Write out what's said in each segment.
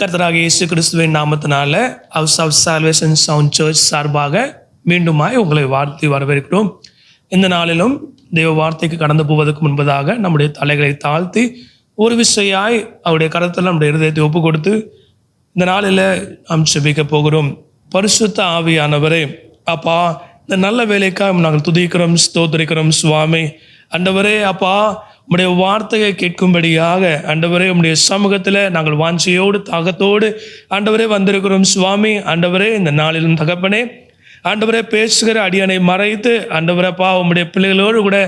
கர்த்தராக இயேசு கிறிஸ்துவின் நாமத்தினால House of Salvation Sound Church சார்பாக மீண்டுமாய் உங்களை வாழ்த்தி வரவேற்கிறோம். இந்த நாளிலும் தெய்வ வார்த்தைக்கு கடந்து போவதற்கு முன்பதாக நம்முடைய தலைகளை தாழ்த்தி ஒரு விசையாய் அவருடைய கருத்தில் நம்முடைய இருதயத்தை ஒப்பு கொடுத்து இந்த நாளில் நாம் செபிக்க போகிறோம். பரிசுத்த ஆவியானவரே அப்பா இந்த நல்ல வேலைக்காக நாங்கள் துதிக்கிறோம் ஸ்தோத்திரிக்கிறோம் சுவாமி. அண்டவரே அப்பா உம்முடைய வார்த்தையை கேட்கும்படியாக ஆண்டவரே உம்முடைய சமூகத்தில் நாங்கள் வாஞ்சியோடு தாகத்தோடு ஆண்டவரே வந்திருக்கிறோம் சுவாமி. ஆண்டவரே இந்த நாளிலும் தகப்பனே ஆண்டவரே பேசுகிற அடியனை மறைத்து ஆண்டவரப்பா உம்முடைய பிள்ளைகளோடு கூட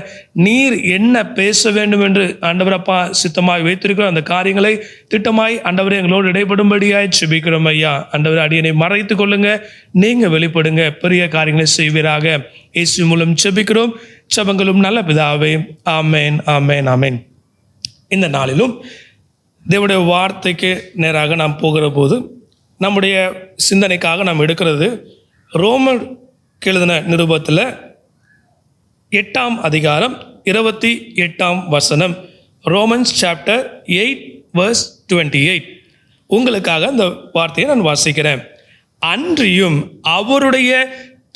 நீர் என்ன பேச வேண்டும் என்று ஆண்டவரப்பா சித்தமாய் வைத்திருக்கிறோம் அந்த காரியங்களை திட்டமாய் ஆண்டவரே எங்களோடு இடைப்படும்படியாய் செபிக்கிறோம் ஐயா. ஆண்டவர் அடியனை மறைத்து கொள்ளுங்க நீங்க வெளிப்படுங்க பெரிய காரியங்களை செய்வீராக. இயேசு மூலம் செபிக்கிறோம் உற்சவங்களும் நல்ல பிதாவே ஆமேன் ஆமேன் ஆமேன். இந்த நாளிலும் தேவடைய வார்த்தைக்கு நேராக நாம் போகிற போது நம்முடைய சிந்தனைக்காக நாம் எடுக்கிறது ரோமர் எழுதின நிருபத்தில் எட்டாம் அதிகாரம் இருபத்தி எட்டாம் வசனம் Romans chapter eight verse twenty eight உங்களுக்காக அந்த வார்த்தையை நான் வாசிக்கிறேன். அன்றியும் அவருடைய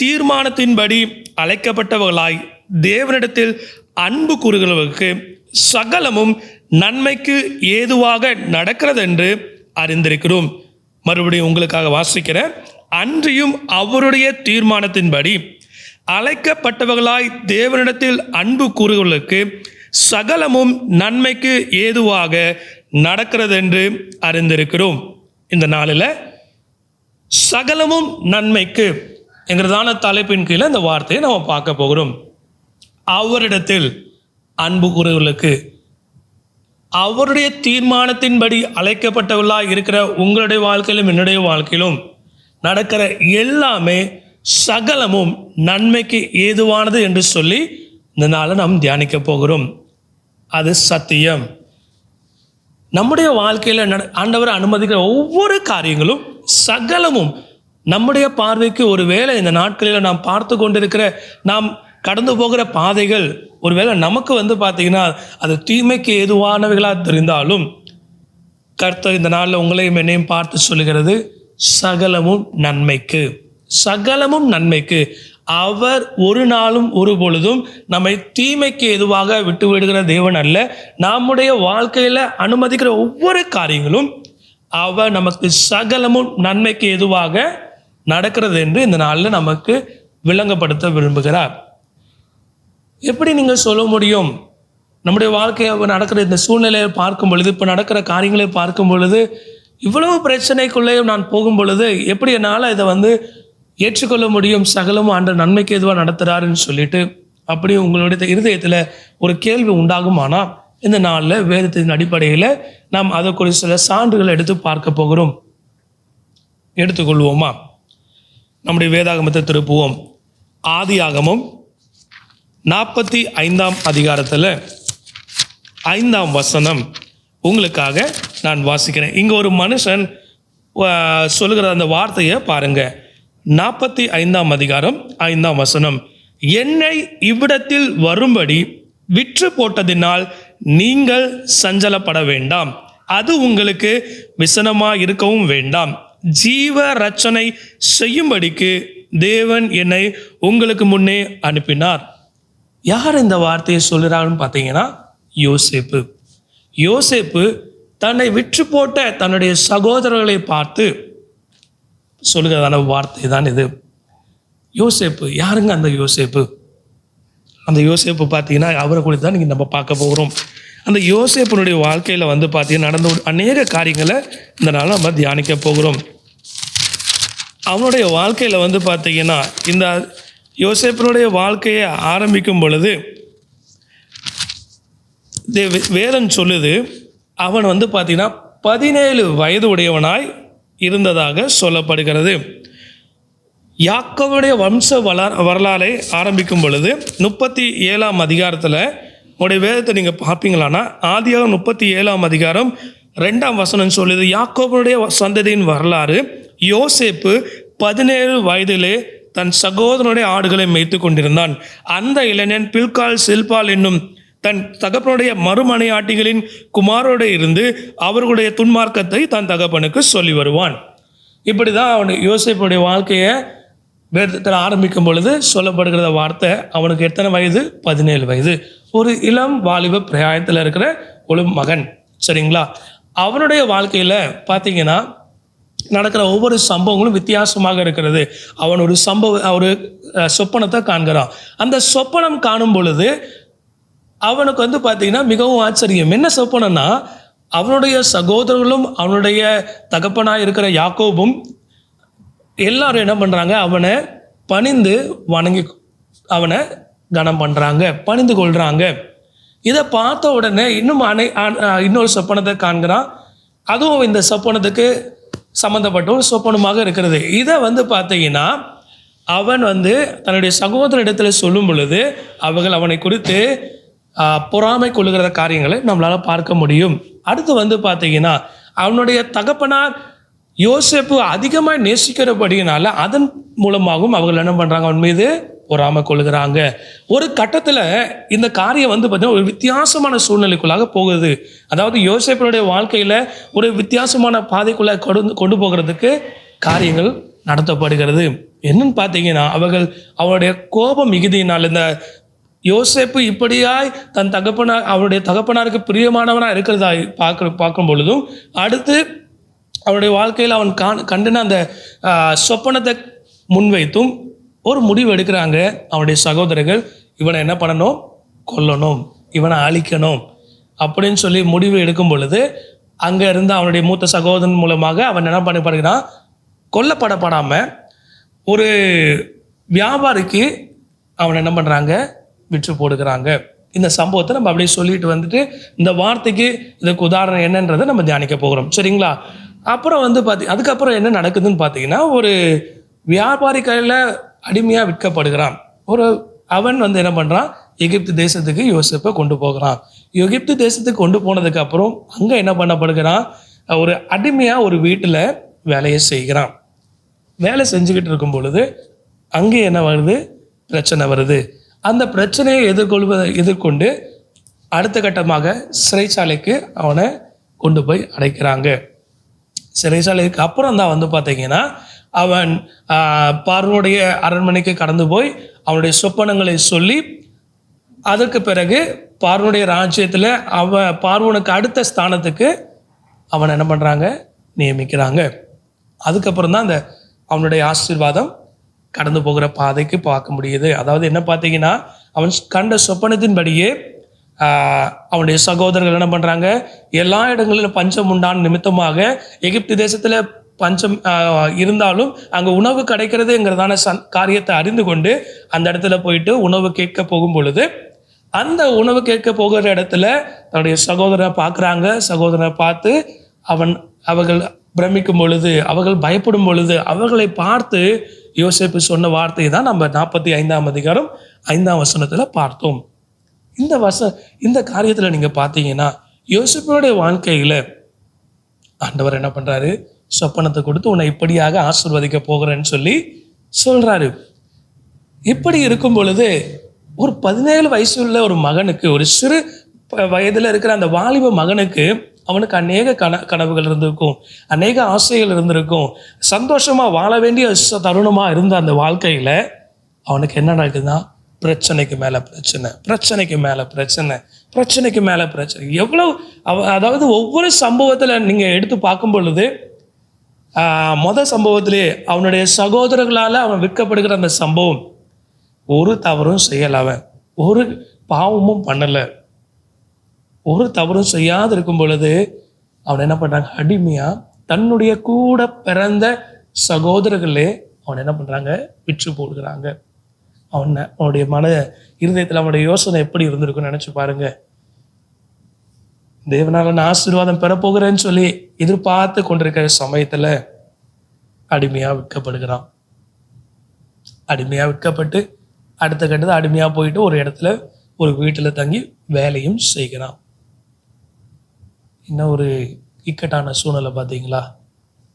தீர்மானத்தின்படி அழைக்கப்பட்டவர்களாய் தேவனிடத்தில் அன்பு கூறுகிறவர்களுக்கு சகலமும் நன்மைக்கு ஏதுவாக நடக்கிறது என்று அறிந்திருக்கிறோம். மறுபடியும் உங்களுக்காக வாசிக்கிறேன் அன்றியும் அவருடைய தீர்மானத்தின்படி அழைக்கப்பட்டவர்களாய் தேவனிடத்தில் அன்பு கூறுகளுக்கு சகலமும் நன்மைக்கு ஏதுவாக நடக்கிறது என்று அறிந்திருக்கிறோம். இந்த நாளில் சகலமும் நன்மைக்கு என்கிறதான தலைப்பின் கீழே இந்த வார்த்தையை நம்ம பார்க்க போகிறோம். அவரிடத்தில் அன்பு கூறுகளுக்கு அவருடைய தீர்மானத்தின்படி அழைக்கப்பட்டவர்களாக இருக்கிற உங்களுடைய வாழ்க்கையிலும் என்னுடைய வாழ்க்கையிலும் நடக்கிற எல்லாமே சகலமும் நன்மைக்கு ஏதுவானது என்று சொல்லி இந்த நாளை நாம் தியானிக்க போகிறோம். அது சத்தியம். நம்முடைய வாழ்க்கையில் நட ஆண்டவர் அனுமதிக்கிற ஒவ்வொரு காரியங்களும் சகலமும் நம்முடைய பார்வைக்கு ஒரு வேளை இந்த நாட்களில் நாம் பார்த்து கொண்டிருக்கிற நாம் கடந்து போகிற பாதைகள் ஒருவேளை நமக்கு வந்து பார்த்தீங்கன்னா அது தீமைக்கு ஏதுவானவைகளாக தெரிந்தாலும் கர்த்தர் இந்த நாளில் உங்களையும் என்னையும் பார்த்து சொல்லுகிறது சகலமும் நன்மைக்கு. சகலமும் நன்மைக்கு. அவர் ஒரு நாளும் ஒரு பொழுதும் நம்மை தீமைக்கு எதுவாக விட்டு விடுகிற தேவன் அல்ல. நம்முடைய வாழ்க்கையில் அனுமதிக்கிற ஒவ்வொரு காரியங்களும் அவர் நமக்கு சகலமும் நன்மைக்கு எதுவாக நடக்கிறது என்று இந்த நாளில் நமக்கு விளங்கப்படுத்த விரும்புகிறார். எப்படி நீங்கள் சொல்ல முடியும்? நம்முடைய வாழ்க்கையை நடக்கிற இந்த சூழ்நிலையை பார்க்கும் பொழுது இப்போ நடக்கிற காரியங்களை பார்க்கும் பொழுது இவ்வளவு பிரச்சனைக்குள்ளேயும் நான் போகும் பொழுது எப்படி என்னால் இதை வந்து ஏற்றுக்கொள்ள முடியும்? சகலமும் ஆண்டு நன்மைக்கு எதுவாக நடத்துகிறாருன்னு சொல்லிட்டு அப்படி உங்களுடைய இருதயத்தில் ஒரு கேள்வி உண்டாகுமானால் இந்த நாளில் வேதத்தின் அடிப்படையில் நாம் அதை குறித்து சில சான்றுகளை எடுத்து பார்க்க போகிறோம். எடுத்துக்கொள்வோமா? நம்முடைய வேதாகமத்தை திருப்புவோம். ஆதியாகமம் நாற்பத்தி ஐந்தாம் அதிகாரத்தில் ஐந்தாம் வசனம் உங்களுக்காக நான் வாசிக்கிறேன். இங்கே ஒரு மனுஷன் சொல்லுகிற அந்த வார்த்தையை பாருங்க. நாற்பத்தி ஐந்தாம் அதிகாரம் ஐந்தாம் வசனம். என்னை இவ்விடத்தில் வரும்படி விற்று போட்டதினால் நீங்கள் சஞ்சலப்பட வேண்டாம். அது உங்களுக்கு விசனமாக இருக்கவும் வேண்டாம். ஜீவ ரச்சனை செய்யும்படிக்கு தேவன் என்னை உங்களுக்கு முன்னே அனுப்பினார். யார் இந்த வார்த்தையை சொல்கிறாங்கன்னு பார்த்தீங்கன்னா யோசேப்பு. யோசேப்பு தன்னை விற்று போட்ட தன்னுடைய சகோதரர்களை பார்த்து சொல்லுகிறதான வார்த்தை தான் இது. யோசேப்பு யாருங்க அந்த யோசேப்பு? அந்த யோசேப்பு பார்த்தீங்கன்னா அவரை குறித்து தான் நீங்கள் நம்ம பார்க்க போகிறோம். அந்த யோசேப்பினுடைய வாழ்க்கையில் வந்து பார்த்தீங்கன்னா நடந்த அநேக காரியங்களை இந்த நாள் நம்ம தியானிக்க போகிறோம். அவனுடைய வாழ்க்கையில் வந்து பார்த்தீங்கன்னா இந்த யோசேப்பினுடைய வாழ்க்கையை ஆரம்பிக்கும் பொழுது வேதன் வேதம் சொல்லுது அவன் வந்து பார்த்தீங்கன்னா பதினேழு வயது உடையவனாய் இருந்ததாக சொல்லப்படுகிறது. யாக்கோவுடைய வம்ச வள வரலாறை ஆரம்பிக்கும் பொழுது முப்பத்தி ஏழாம் அதிகாரத்தில் உடைய வேதத்தை நீங்கள் பார்ப்பீங்களான்னா ஆதியாக முப்பத்தி ஏழாம் அதிகாரம் ரெண்டாம் வசனம் சொல்லுது யாக்கோவனுடைய சந்ததியின் வரலாறு யோசேப்பு பதினேழு வயதிலே தன் சகோதரனுடைய ஆடுகளை மேய்த்து கொண்டிருந்தான். அந்த இளைஞன் பில்கால் சில்பால் என்னும் தன் தகப்பனுடைய மறுமனையாட்டிகளின் குமாரோடு இருந்து அவர்களுடைய துன்மார்க்கத்தை தன் தகப்பனுக்கு சொல்லி வருவான். இப்படி தான் அவன் யோசிப்புடைய வாழ்க்கையை வேதத்தில் ஆரம்பிக்கும் பொழுது சொல்லப்படுகிற வார்த்தை அவனுக்கு எத்தனை வயது? பதினேழு வயது. ஒரு இளம் வாலிப பிரயாயத்தில் இருக்கிற ஒரு மகன். சரிங்களா? அவனுடைய வாழ்க்கையில் பார்த்தீங்கன்னா நடக்கிற ஒவ்வொரு சம்பவங்களும் வித்தியாசமாக இருக்கிறது. அவன் ஒரு சம்பவ ஒரு சொப்பனத்தை காண்கிறான். அந்த சொப்பனம் காணும் பொழுது அவனுக்கு வந்து பார்த்தீங்கன்னா மிகவும் ஆச்சரியம். என்ன சொப்பனம்னா அவனுடைய சகோதரர்களும் அவனுடைய தகப்பனாக இருக்கிற யாக்கோபும் எல்லாரும் என்ன பண்ணுறாங்க அவனை பணிந்து வணங்கி அவனை கனம் பண்ணுறாங்க பணிந்து கொள்கிறாங்க இதை பார்த்த உடனே இன்னும் அனை இன்னொரு சொப்பனத்தை காண்கிறான். அதுவும் இந்த சொப்பனத்துக்கு சம்மந்தப்பட்ட ஒரு சொப்பனமாக இருக்கிறது. இதை வந்து பார்த்தீங்கன்னா அவன் வந்து தன்னுடைய சகோதர சொல்லும் பொழுது அவர்கள் அவனை குறித்து பொறாமை கொள்ளுகிற காரியங்களை நம்மளால் பார்க்க முடியும். அடுத்து வந்து பார்த்தீங்கன்னா அவனுடைய தகப்பனார் யோசிப்பு அதிகமாக நேசிக்கிறபடியினால அதன் மூலமாகவும் அவர்கள் என்ன பண்ணுறாங்க அவன் மீது பொறாமல் கொள்ளுகிறாங்க. ஒரு கட்டத்தில் இந்த காரியம் வந்து பார்த்தீங்கன்னா ஒரு வித்தியாசமான சூழ்நிலைக்குள்ளாக போகுது. அதாவது யோசேப்பினுடைய வாழ்க்கையில் ஒரு வித்தியாசமான பாதைக்குள்ளே கொண்டு கொண்டு போகிறதுக்கு காரியங்கள் நடத்தப்படுகிறது. என்னன்னு பார்த்தீங்கன்னா அவர்கள் அவருடைய கோபம் மிகுதியினால் இந்த யோசேப்பு இப்படியாய் தன் தகப்பனார் அவருடைய தகப்பனாருக்கு பிரியமானவனாக இருக்கிறதா பார்க்க பார்க்கும் பொழுதும் அடுத்து அவருடைய வாழ்க்கையில் அவன் காண் கண்டுன அந்த சொப்பனத்தை முன்வைத்தும் ஒரு முடிவு எடுக்கிறாங்க அவனுடைய சகோதரர்கள் இவனை என்ன பண்ணணும்? கொல்லணும். இவனை அழிக்கணும். அப்படின்னு சொல்லி முடிவு எடுக்கும் பொழுது அங்கே இருந்து அவனுடைய மூத்த சகோதரன் மூலமாக அவன் என்ன பண்ணப்படுகிறான் கொல்லப்படப்படாமல் ஒரு வியாபாரிக்கு அவன் என்ன பண்ணுறாங்க விற்று போடுகிறாங்க. இந்த சம்பவத்தை நம்ம அப்படியே சொல்லிட்டு வந்துட்டு இந்த வார்த்தைக்கு இதுக்கு உதாரணம் என்னன்றதை நம்ம தியானிக்க போகிறோம். சரிங்களா? அப்புறம் வந்து பார்த்தி அதுக்கப்புறம் என்ன நடக்குதுன்னு பார்த்தீங்கன்னா ஒரு வியாபாரி கையில் அடிமையாக விற்கப்படுகிறான். ஒரு அவன் வந்து என்ன பண்ணுறான் எகிப்து தேசத்துக்கு யோசிப்பை கொண்டு போகிறான். எகிப்து தேசத்துக்கு கொண்டு போனதுக்கப்புறம் அங்கே என்ன பண்ணப்படுகிறான்? ஒரு அடிமையாக ஒரு வீட்டில் வேலையை செய்கிறான். வேலை செஞ்சுக்கிட்டு இருக்கும் பொழுது அங்கே என்ன வருது? பிரச்சனை வருது. அந்த பிரச்சனையை எதிர்கொள்வதை எதிர்கொண்டு அடுத்த கட்டமாக சிறைச்சாலைக்கு அவனை கொண்டு போய் அடைக்கிறாங்க. சிறைச்சாலைக்கு அப்புறம் தான் வந்து பார்த்தீங்கன்னா அவன் பார்வனுடைய அரண்மனைக்கு கடந்து போய் அவனுடைய சொப்பனங்களை சொல்லி அதற்கு பிறகு பார்வனுடைய ராஜ்யத்தில் அவன் பார்வனுக்கு அடுத்த ஸ்தானத்துக்கு அவன் என்ன பண்ணுறாங்க நியமிக்கிறாங்க. அதுக்கப்புறம் தான் அந்த அவனுடைய ஆசீர்வாதம் கடந்து போகிற பாதைக்கு பார்க்க முடியுது. அதாவது என்ன பார்த்தீங்கன்னா அவன் கண்ட சொப்பனத்தின்படியே அவனுடைய சகோதரர்கள் என்ன பண்ணுறாங்க எல்லா இடங்களிலும் பஞ்சம் உண்டான நிமித்தமாக எகிப்து தேசத்தில் பஞ்சம் இருந்தாலும் அங்கே உணவு கிடைக்கிறதுங்கிறதான சன் காரியத்தை அறிந்து கொண்டு அந்த இடத்துல போயிட்டு உணவு கேட்க போகும் பொழுது அந்த உணவு கேட்க போகிற இடத்துல தன்னுடைய சகோதரனை பார்க்குறாங்க. சகோதரனை பார்த்து அவன் அவர்கள் பிரமிக்கும் பொழுது அவர்கள் பயப்படும் பொழுது அவர்களை பார்த்து யோசிப்பு சொன்ன வார்த்தையை தான் நம்ம நாற்பத்தி ஐந்தாம் அதிகாரம் ஐந்தாம் வசனத்தில் பார்த்தோம். இந்த வச இந்த காரியத்தில் நீங்கள் பார்த்தீங்கன்னா யோசேப்பினுடைய வாழ்க்கையில் ஆண்டவர் என்ன பண்ணுறாரு சொப்பனத்தை கொடுத்து உன்னை இப்படியாக ஆசிர்வதிக்க போகிறேன்னு சொல்லி சொல்கிறாரு இப்படி இருக்கும் பொழுது ஒரு பதினேழு வயசுள்ள ஒரு மகனுக்கு ஒரு சிறு வயதில் இருக்கிற அந்த வாலிப மகனுக்கு அவனுக்கு அநேக கன கனவுகள் இருந்திருக்கும் அநேக ஆசைகள் இருந்திருக்கும். சந்தோஷமாக வாழ வேண்டிய தருணமாக இருந்த அந்த வாழ்க்கையில் அவனுக்கு என்ன நடக்குதுன்னா பிரச்சனைக்கு மேலே பிரச்சனை பிரச்சனைக்கு மேலே பிரச்சனை பிரச்சனைக்கு மேலே பிரச்சனை. எவ்வளோ அவ- அதாவது ஒவ்வொரு சம்பவத்தில் நீங்கள் எடுத்து பார்க்கும் பொழுது மொத சம்பவத்திலே அவனுடைய சகோதரர்களால் அவன் விற்கப்படுகிற அந்த சம்பவம் ஒரு தவறும் செய்யலை அவன். ஒரு பாவமும் பண்ணலை. ஒரு தவறும் செய்யாது இருக்கும் பொழுது அவன் என்ன பண்ணுறாங்க அடிமையாக தன்னுடைய கூட பிறந்த சகோதரர்களே அவன் என்ன பண்ணுறாங்க விற்று போடுகிறாங்க. அவன் அவனுடைய மன இருதயத்தில் அவனுடைய யோசனை எப்படி இருந்திருக்கும்னு நினச்சி பாருங்கள் தேவனால நான் ஆசீர்வாதம் பெறப்போகிறேன்னு சொல்லி எதிர்பார்த்து கொண்டிருக்கிற சமயத்தில் அடிமையாக விற்கப்படுகிறான். அடிமையாக விற்கப்பட்டு அடுத்த கட்டத்தில் அடிமையாக போயிட்டு ஒரு இடத்துல ஒரு வீட்டில் தங்கி வேலையும் செய்கிறான். என்ன ஒரு இக்கட்டான சூழ்நிலை பார்த்தீங்களா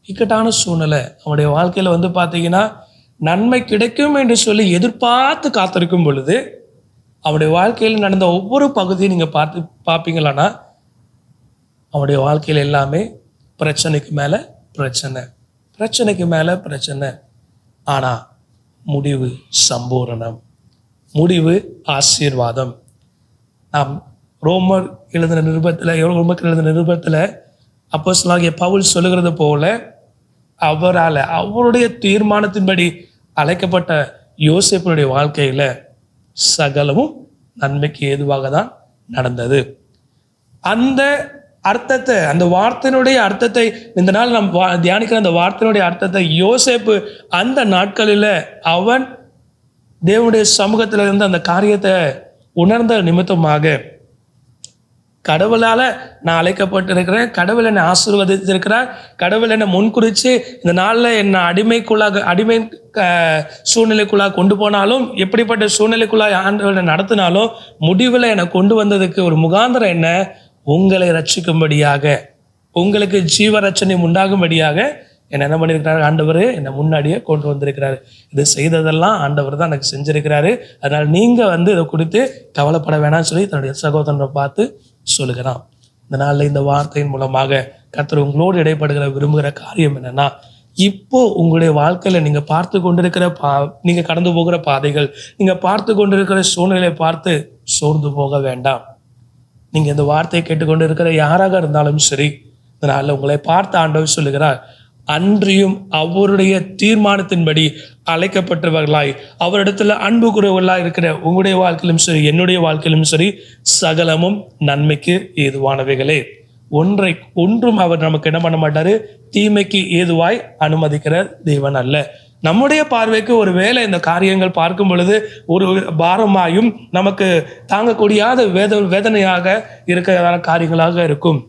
இக்கட்டான சூழ்நிலை. அவனுடைய வாழ்க்கையில் வந்து பார்த்தீங்கன்னா நன்மை கிடைக்கும் என்று சொல்லி எதிர்பார்த்து காத்திருக்கும் பொழுது அவருடைய வாழ்க்கையில் நடந்த ஒவ்வொரு பகுதியும் நீங்கள் பார்த்து பார்ப்பீங்களான்னா அவனுடைய வாழ்க்கையில் எல்லாமே பிரச்சனைக்கு மேலே பிரச்சனை. பிரச்சனைக்கு மேலே பிரச்சனை. ஆனால் முடிவு சம்பூரணம். முடிவு ஆசீர்வாதம். நாம் ரோமர் எழுதின நிருபத்தில் ரோமர் எழுதின நிருபத்தில் அப்போஸ்தலனாகிய பவுல் சொல்லுகிறது போல அவரால் அவருடைய தீர்மானத்தின்படி அழைக்கப்பட்ட யோசிப்பனுடைய வாழ்க்கையில் சகலமும் நன்மைக்கு ஏதுவாக தான் நடந்தது. அந்த அர்த்தத்தை அந்த வார்த்தையினுடைய அர்த்தத்தை இந்த நாள் நாம் வா- தியானிக்கிற அந்த வார்த்தையினுடைய அர்த்தத்தை யோசேப்பு அந்த நாட்களில் அவன் தேவனுடைய சமூகத்தில் இருந்து அந்த காரியத்தை உணர்ந்த நிமித்தமாக கடவுளால் நான் அழைக்கப்பட்டிருக்கிறேன் கடவுள் என்னை ஆசீர்வதித்திருக்கிறார் கடவுள் என்னை முன்குறித்து இந்த நாளில் என்னை அடிமைக்குள்ளாக அடிமை சூழ்நிலைக்குள்ளாக கொண்டு போனாலும் எப்படிப்பட்ட சூழ்நிலைக்குள்ளாக ஆண்டவரை நடத்தினாலும் முடிவில் என்னை கொண்டு வந்ததுக்கு ஒரு முகாந்திரம் என்ன? உங்களை ரட்சிக்கும்படியாக உங்களுக்கு ஜீவ ரச்சனை உண்டாகும்படியாக என்னை என்ன பண்ணியிருக்கிறாரு? ஆண்டவர் என்னை முன்னாடியே கொண்டு வந்திருக்கிறாரு. இது செய்ததெல்லாம் ஆண்டவர் தான் எனக்கு செஞ்சிருக்கிறாரு. அதனால் நீங்கள் வந்து இதை குறித்து கவலைப்பட வேணாம்னு சொல்லி தன்னுடைய சகோதரனை பார்த்து சொல்லுகிறான். இந்த நாளில் இந்த வார்த்தையின் மூலமாக கத்தர் உங்களோடு இடைப்படுகிற விரும்புகிற காரியம் என்னென்னா இப்போ உங்களுடைய வாழ்க்கையில் நீங்கள் பார்த்து கொண்டிருக்கிற பா நீங்கள் கடந்து போகிற பாதைகள் நீங்கள் பார்த்து கொண்டிருக்கிற சூழ்நிலையை பார்த்து சோர்ந்து போக வேண்டாம். நீங்கள் இந்த வார்த்தையை கேட்டுக்கொண்டு இருக்கிற யாராக இருந்தாலும் சரி அதனால் உங்களை பார்த்த ஆண்டவர் சொல்லுகிறார் அன்றியும் அவருடைய தீர்மானத்தின்படி அழைக்கப்பட்டவர்களாய் அவரிடத்துல அன்பு குறைவர்களாய் இருக்கிற உங்களுடைய வாழ்க்கையிலும் சரி என்னுடைய வாழ்க்கையிலும் சரி சகலமும் நன்மைக்கு ஏதுவானவைகளே. ஒன்றை ஒன்றும் அவர் நமக்கு என்ன பண்ண மாட்டாரு தீமைக்கு ஏதுவாய் அனுமதிக்கிற தேவன் அல்ல. நம்முடைய பார்வைக்கு ஒரு வேலை இந்த காரியங்கள் பார்க்கும் பொழுது ஒரு பாரமாயும் நமக்கு தாங்கக்கூடியாத வேத வேதனையாக இருக்கிறதான காரியங்களாக இருக்கும்.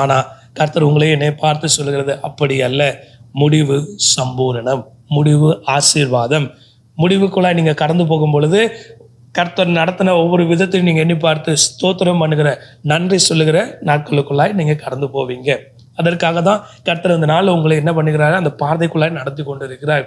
ஆனால் கர்த்தர் உங்களையே என்னை பார்த்து சொல்லுகிறது அப்படி அல்ல. முடிவு சம்பூரணம். முடிவு ஆசீர்வாதம். முடிவுக்குள்ளாய் நீங்கள் கடந்து போகும் பொழுது கர்த்தர் நடத்தின ஒவ்வொரு விதத்தையும் நீங்கள் எண்ணி பார்த்து ஸ்தோத்திரம் பண்ணுகிற நன்றி சொல்லுகிற நாட்களுக்குள்ளாய் நீங்கள் கடந்து போவீங்க. அதற்காக தான் கர்த்தர் இந்த நாள் உங்களை என்ன பண்ணுகிறாரு? அந்த பார்வைக்குள்ளாய் நடத்தி கொண்டு இருக்கிறார்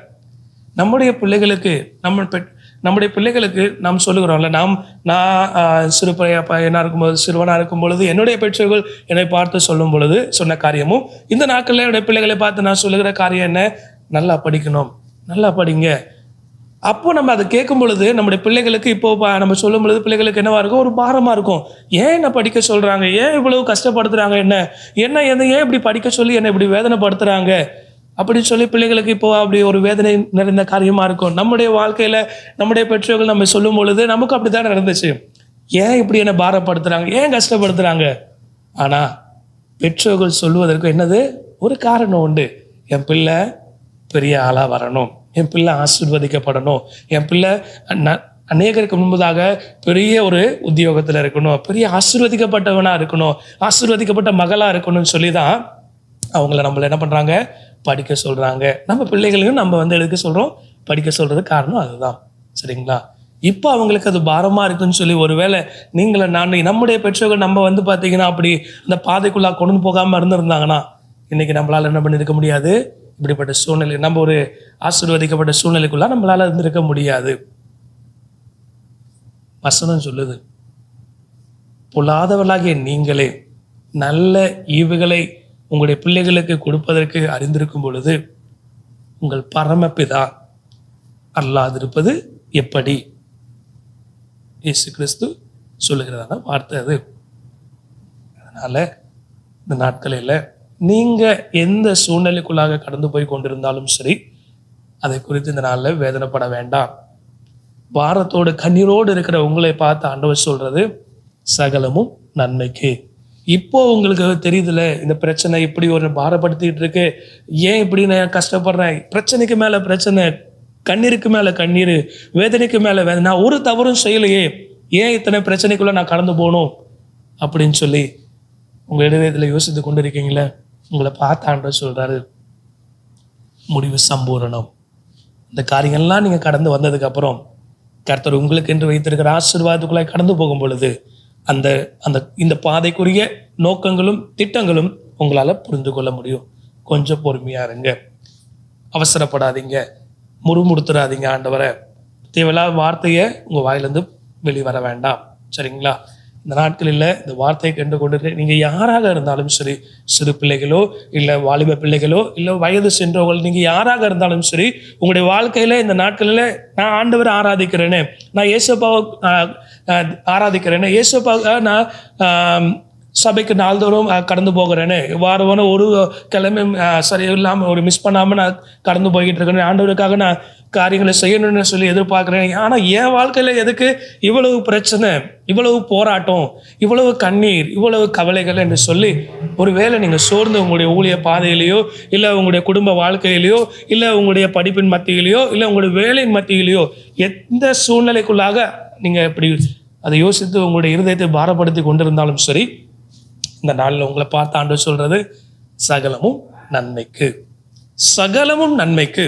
நம்முடைய பிள்ளைகளுக்கு நம்ம பெற் நம்முடைய பிள்ளைகளுக்கு நாம் சொல்லுகிறோம்ல நாம் நான் சிறு பைய பையனாக இருக்கும்போது சிறுவனாக இருக்கும் பொழுது என்னுடைய பெற்றோர்கள் என்னை பார்த்து சொல்லும் பொழுது சொன்ன காரியமும் இந்த நாட்களில் என்னுடைய பிள்ளைகளை பார்த்து நான் சொல்லுகிற காரியம் என்ன? நல்லா படிக்கணும். நல்லா படிங்க. அப்போ நம்ம அதை கேட்கும் பொழுது நம்முடைய பிள்ளைகளுக்கு இப்போ நம்ம சொல்லும் பொழுது பிள்ளைகளுக்கு என்னவா இருக்கும்? ஒரு பாரமாக இருக்கும். ஏன் என்ன படிக்க சொல்கிறாங்க ஏன் இவ்வளவு கஷ்டப்படுத்துகிறாங்க என்ன? என்ன என்ன ஏன் இப்படி படிக்க சொல்லி என்னை இப்படி வேதனைப்படுத்துகிறாங்க அப்படின்னு சொல்லி பிள்ளைகளுக்கு இப்போ அப்படி ஒரு வேதனை நிறைந்த காரியமாக இருக்கும். நம்முடைய வாழ்க்கையில் நம்முடைய பெற்றோர்கள் நம்ம சொல்லும் பொழுது நமக்கு அப்படிதான் நடந்துச்சு. ஏன் இப்படி என்னை பாரப்படுத்துகிறாங்க ஏன் கஷ்டப்படுத்துகிறாங்க ஆனால் பெற்றோர்கள் சொல்வதற்கு என்னது? ஒரு காரணம் உண்டு. என் பிள்ளை பெரிய ஆளாக வரணும். என் பிள்ளை ஆசிர்வதிக்கப்படணும். என் பிள்ளை அநேகருக்கு முன்பதாக பெரிய ஒரு உத்தியோகத்தில் இருக்கணும். பெரிய ஆசிர்வதிக்கப்பட்டவனாக இருக்கணும். ஆசிர்வதிக்கப்பட்ட மகளாக இருக்கணும்னு சொல்லி தான் அவங்கள நம்மள என்ன பண்ணுறாங்க படிக்க சொல்கிறாங்க நம்ம பிள்ளைகளையும் நம்ம வந்து எடுக்க சொல்கிறோம் படிக்க சொல்கிறது காரணம் அதுதான். சரிங்களா? இப்போ அவங்களுக்கு அது பாரமாக இருக்குன்னு சொல்லி ஒருவேளை நீங்கள நான் நம்முடைய பெற்றோர்கள் நம்ம வந்து பார்த்தீங்கன்னா அப்படி அந்த பாதைக்குள்ளாக கொண்டு போகாமல் இருந்திருந்தாங்கன்னா இன்றைக்கி நம்மளால் என்ன பண்ணியிருக்க முடியாது? இப்படிப்பட்ட சூழ்நிலை நம்ம ஒரு ஆசீர்வதிக்கப்பட்ட சூழ்நிலைக்குள்ள நம்மளால இருந்திருக்க முடியாது. வசனம் சொல்லுது பொல்லாதவர்களாகிய நீங்களே நல்ல ஈவுகளை உங்களுடைய பிள்ளைகளுக்கு கொடுப்பதற்கு அறிந்திருக்கும் பொழுது உங்கள் பரமப்பிதா அல்லாதிருப்பது எப்படி? இயேசு கிறிஸ்து சொல்லுகிறதான வார்த்தை அது. அதனால இந்த நாட்களில் நீங்கள் எந்த சூழ்நிலைக்குள்ளாக கடந்து போய் கொண்டிருந்தாலும் சரி அதை குறித்து இந்த நாளில் வேதனைப்பட வேண்டாம். பாரத்தோடு கண்ணீரோடு இருக்கிற உங்களை பார்த்து ஆண்டவர் சொல்கிறது சகலமும் நன்மைக்கு. இப்போ உங்களுக்கு தெரியுதுல இந்த பிரச்சனை இப்படி ஒரு பாரப்படுத்திக்கிட்டு இருக்கு. ஏன் இப்படி நான் கஷ்டப்படுறேன்? பிரச்சனைக்கு மேலே பிரச்சனை கண்ணீருக்கு மேலே கண்ணீர் வேதனைக்கு மேலே வேதனை. நான் ஒரு தவறும் செய்யலையே. ஏன் இத்தனை பிரச்சனைக்குள்ளே நான் கடந்து போகணும் அப்படின்னு சொல்லி உங்கள் இடத்துல யோசித்து கொண்டு இருக்கீங்களே உங்களை பார்த்து சொல்கிறாரு முடிவு சம்பூரணம். இந்த காரியங்கள்லாம் நீங்கள் கடந்து வந்ததுக்கப்புறம் கர்த்தர் உங்களுக்கு என்று வைத்திருக்கிற ஆசீர்வாதத்துக்குள்ளாய் கடந்து போகும் பொழுது அந்த அந்த இந்த பாதைக்குரிய நோக்கங்களும் திட்டங்களும் உங்களால் புரிந்து கொள்ள முடியும். கொஞ்சம் பொறுமையாக இருங்க. அவசரப்படாதீங்க. முறுமுறுத்துறாதீங்க ஆண்டவரை. தேவையில்லாத வார்த்தையை உங்கள் வாயிலேருந்து வெளிவர வேண்டாம். சரிங்களா? இந்த நாட்களில் இந்த வார்த்தையை கண்டு கொண்டு நீங்கள் யாராக இருந்தாலும் சரி சிறு பிள்ளைகளோ இல்லை வாலிப பிள்ளைகளோ இல்லை வயது சென்றவர்கள் நீங்கள் யாராக இருந்தாலும் சரி உங்களுடைய வாழ்க்கையில் இந்த நாட்களில் நான் ஆண்டவரை ஆராதிக்கிறேனே நான் இயேசப்பாவை ஆராதிக்கிறேனே இயேசப்பாவை நான் சபைக்கு நாள்தோறும் கடந்து போகிறேன்னு வாரம் வாரம் ஒரு கிழமை சரியில்லாமல் சரி இல்லாமல் ஒரு மிஸ் பண்ணாமல் நான் கடந்து போய்கிட்டு இருக்கேன் ஆண்டவருக்காக நான் காரியங்களை செய்யணும்னு சொல்லி எதிர்பார்க்குறேன். ஆனால் என் வாழ்க்கையில் எதுக்கு இவ்வளவு பிரச்சனை இவ்வளவு போராட்டம் இவ்வளவு கண்ணீர் இவ்வளவு கவலைகள் என்று சொல்லி ஒருவேளை நீங்கள் சோர்ந்து உங்களுடைய ஊழிய பாதையிலையோ இல்லை உங்களுடைய குடும்ப வாழ்க்கையிலையோ இல்லை உங்களுடைய படிப்பின் மத்தியிலையோ இல்லை உங்களுடைய வேலையின் மத்தியிலையோ எந்த சூழ்நிலைக்குள்ளாக நீங்கள் இப்படி அதை யோசித்து உங்களுடைய இருதயத்தை பாரப்படுத்தி கொண்டிருந்தாலும் சரி இந்த நாளில் உங்களை பார்த்து ஆண்டு சகலமும் நன்மைக்கு. சகலமும் நன்மைக்கு.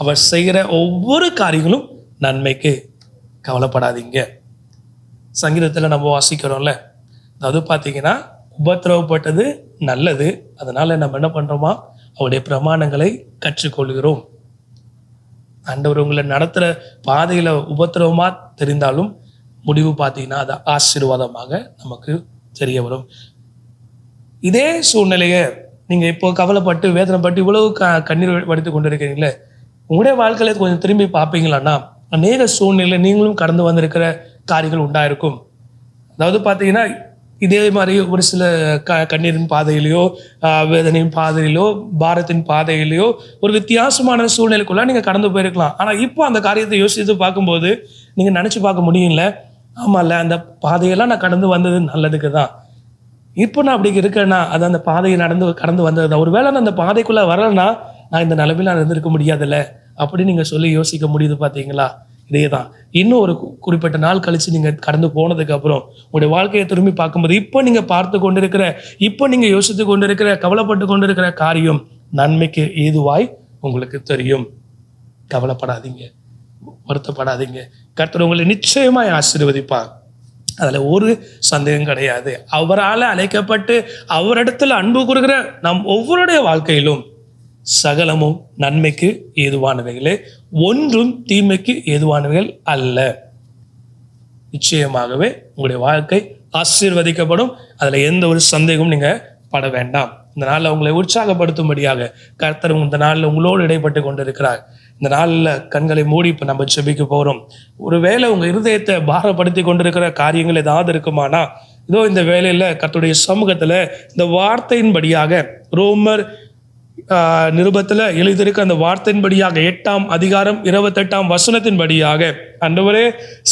அவர் செய்கிற ஒவ்வொரு காரியங்களும் நன்மைக்கு கவலைப்படாதீங்க. சங்கீதத்தில் நம்ம வாசிக்கிறோம்ல அதாவது பார்த்தீங்கன்னா உபத்திரவப்பட்டது நல்லது அதனால் நம்ம என்ன பண்ணுறோமா அவருடைய பிரமாணங்களை கற்றுக்கொள்கிறோம். ஆண்டவர் உங்களை நடத்துகிற பாதையில் உபத்திரவமாக தெரிந்தாலும் முடிவு பார்த்தீங்கன்னா அது ஆசீர்வாதமாக நமக்கு தெரிய வரும். இதே சூழ்நிலையை நீங்கள் இப்போ கவலைப்பட்டு வேதனைப்பட்டு இவ்வளவு க கண்ணீர் வடித்து கொண்டு இருக்கிறீங்களே உங்களுடைய வாழ்க்கையில கொஞ்சம் திரும்பி பார்ப்பீங்களான்னா அநேக சூழ்நிலை நீங்களும் கடந்து வந்திருக்கிற காரியங்கள் உண்டாயிருக்கும். அதாவது பார்த்தீங்கன்னா இதே மாதிரி ஒரு சில க கண்ணீரின் பாதையிலையோ வேதனையின் பாதையிலோ பாரத்தின் பாதையிலையோ ஒரு வித்தியாசமான சூழ்நிலைக்குள்ள நீங்கள் கடந்து போயிருக்கலாம். ஆனால் இப்போ அந்த காரியத்தை யோசித்து பார்க்கும்போது நீங்கள் நினச்சி பார்க்க முடியல ஆமாம்ல அந்த பாதையெல்லாம் நான் கடந்து வந்தது நல்லதுக்கு தான். இப்போ நான் அப்படி இருக்கேன்னா அது அந்த பாதையை நடந்து கடந்து வந்தது தான். ஒருவேளை நான் அந்த பாதைக்குள்ளே வரலைன்னா நான் இந்த நிலைமையில நான் இருந்திருக்க முடியாதுல்ல? அப்படி நீங்கள் சொல்லி யோசிக்க முடியுது பார்த்தீங்களா இதே தான் இன்னும் ஒரு குறிப்பிட்ட நாள் கழித்து நீங்கள் கடந்து போனதுக்கு அப்புறம் உங்களுடைய வாழ்க்கையை திரும்பி பார்க்கும்போது இப்போ நீங்கள் பார்த்து கொண்டிருக்கிற இப்போ நீங்கள் யோசித்து கொண்டிருக்கிற கவலைப்பட்டு கொண்டிருக்கிற காரியம் நன்மைக்கு ஏதுவாய் உங்களுக்கு தெரியும். கவலைப்படாதீங்க. வருத்தப்படாதீங்க. கர்த்தர் உங்களை நிச்சயமாக ஆசீர்வதிப்பார். அதில் ஒரு சந்தேகம் கிடையாது. அவரால் அழைக்கப்பட்டு அவரிடத்தில் அன்பு கூறுகிற நம் ஒவ்வொருடைய வாழ்க்கையிலும் சகலமும் நன்மைக்கு ஏதுவானவைகளே ஒன்றும் தீமைக்கு ஏதுவானவைகள் அல்ல. நிச்சயமாகவே உங்களுடைய வாழ்க்கை ஆசீர்வதிக்கப்படும். அதில் எந்த ஒரு சந்தேகமும் நீங்கள் பட வேண்டாம். இந்த நாளில் உங்களை உற்சாகப்படுத்தும்படியாக கர்த்தர் இந்த நாளில் உங்களோடு இடைப்பட்டு கொண்டிருக்கிறார். இந்த நாளில் கண்களை மூடி இப்போ நம்ம செபிக்க போகிறோம் ஒருவேளை உங்கள் இருதயத்தை பாரப்படுத்தி கொண்டிருக்கிற காரியங்கள் ஏதாவது இருக்குமானா இதோ இந்த வேலையில் கர்த்தருடைய சமூகத்தில் இந்த வார்த்தையின்படியாக ரோமர் நிருபத்தில் எழுதியிருக்க அந்த வார்த்தையின்படியாக எட்டாம் அதிகாரம் இருபத்தெட்டாம் வசனத்தின்படியாக. அண்டவரே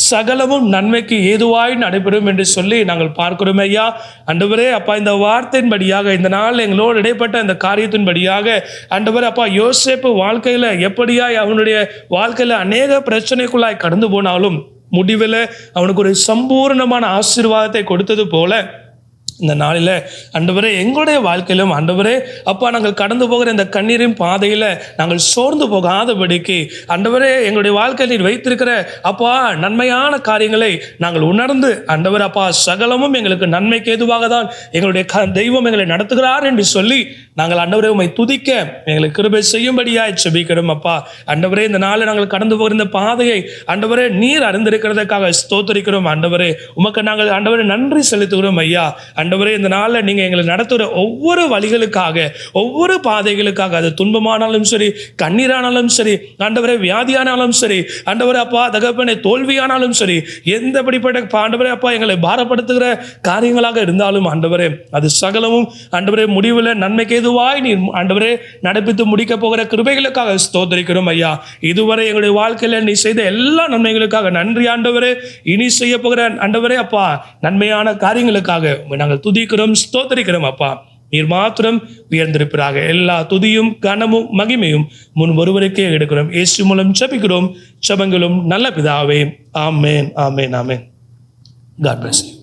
சகலமும் நன்மைக்கு ஏதுவாய் நடைபெறும் என்று சொல்லி நாங்கள் பார்க்கிறோம் ஐயா. அண்டவரே அப்பா இந்த வார்த்தையின்படியாக இந்த நாள் எங்களோடு இடைப்பட்ட இந்த காரியத்தின்படியாக அண்டவரே அப்பா யோசேப்பு வாழ்க்கையில் எப்படியாய் அவனுடைய வாழ்க்கையில் அநேக பிரச்சனைக்குள்ளாய் கடந்து போனாலும் முடிவில் அவனுக்கு ஒரு சம்பூர்ணமான ஆசீர்வாதத்தை கொடுத்தது போல இந்த நாளில் ஆண்டவரே எங்களுடைய வாழ்க்கையிலும் ஆண்டவரே அப்பா நாங்கள் கடந்து போகிற இந்த கண்ணீரின் பாதையில் நாங்கள் சோர்ந்து போகாதபடிக்கு ஆண்டவரே எங்களுடைய வாழ்க்கையில் நீர் வைத்திருக்கிற அப்பா நன்மையான காரியங்களை நாங்கள் உணர்ந்து ஆண்டவர் அப்பா சகலமும் எங்களுக்கு நன்மைக்கு ஏதுவாக தான் எங்களுடைய க தெய்வம் எங்களை நடத்துகிறார் என்று சொல்லி நாங்கள் ஆண்டவரே உம்மை துதிக்க எங்களுக்கு கிருபை செய்யும்படியாய் செபிக்கிறோம் அப்பா. ஆண்டவரே இந்த நாளில் நாங்கள் கடந்து போகிற இந்த பாதையை ஆண்டவரே நீர் அறிந்திருக்கிறதுக்காக ஸ்தோத்தரிக்கிறோம் ஆண்டவரே உமக்கு நாங்கள் ஆண்டவரே நன்றி செலுத்துகிறோம் ஐயா. ஆண்டவரே இந்த நாளில் நீங்கள் எங்களை நடத்துகிற ஒவ்வொரு வழிகளுக்காக ஒவ்வொரு பாதைகளுக்காக அது துன்பமானாலும் சரி கண்ணீரானாலும் சரி ஆண்டவரே வியாதியானாலும் சரி ஆண்டவரே அப்பா தகப்பனை தோல்வியானாலும் சரி எந்த படிப்பட்ட ஆண்டவரே அப்பா எங்களை பாரப்படுத்துகிற காரியங்களாக இருந்தாலும் ஆண்டவரே அது சகலமும் ஆண்டவரே முடிவில் நன்மைக்கு எதுவாய் நீ ஆண்டவரே நடப்பித்து முடிக்க போகிற கிருபைகளுக்காக ஸ்தோத்தரிக்கிறோம் ஐயா. இதுவரை எங்களுடைய வாழ்க்கையில் நீ செய்த எல்லா நன்மைகளுக்காக நன்றி ஆண்டவரே. இனி செய்ய போகிற ஆண்டவரே அப்பா நன்மையான காரியங்களுக்காக நாங்கள் துதிக்கிறோம் ஸ்தோத்தரிக்கிறோம் அப்பா. நீர் மாத்திரம் உயர்ந்திருப்பதாக எல்லா துதியும் கனமும் மகிமையும் முன் ஒருவருக்கே எடுக்கிறோம். இயேசு மூலம் ஜெபிக்கிறோம். சபங்களும் நல்ல பிதாவே. ஆமேன் ஆமேன் ஆமேன். God bless you